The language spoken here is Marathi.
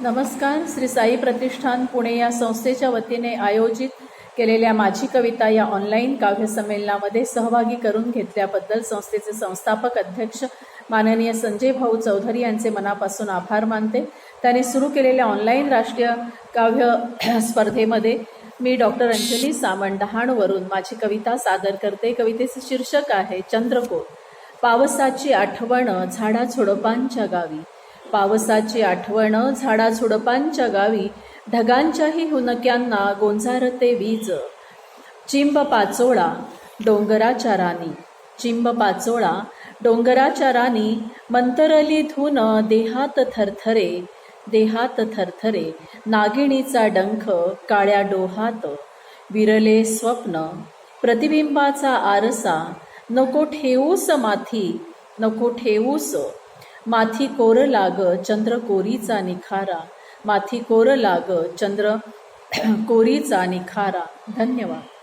नमस्कार. श्री साई प्रतिष्ठान पुणे या संस्थेच्या वतीने आयोजित केलेल्या माझी कविता या ऑनलाईन काव्य संमेलनामध्ये सहभागी करून घेतल्याबद्दल संस्थेचे संस्थापक अध्यक्ष माननीय संजय भाऊ चौधरी यांचे मनापासून आभार मानते. त्यांनी सुरू केलेल्या ऑनलाईन राष्ट्रीय काव्य स्पर्धेमध्ये मी डॉक्टर अंजली सामण डहाणवरून माझी कविता सादर करते. कवितेचे शीर्षक आहे चंद्रकोर. पावसाची आठवण झाडा झुडपांच्या गावी. पावसाची आठवण झाडा झुडपांच्या गावी ढगांच्याही हुनक्यांना गोंजारते वीज. चिंब पाचोळा डोंगराच्या राणी. चिंब पाचोळा डोंगराच्या राणी मंतरली धुन देहात थरथरे. देहात थरथरे नागिणीचा डंख काळ्या डोहात. विरले स्वप्न प्रतिबिंबाचा आरसा. नको ठेवूस माथी नको ठेवूस माथी कोर लाग चंद्र कोरीचा निखारा. माथी कोर लाग चंद्र कोरीचा निखारा. धन्यवाद.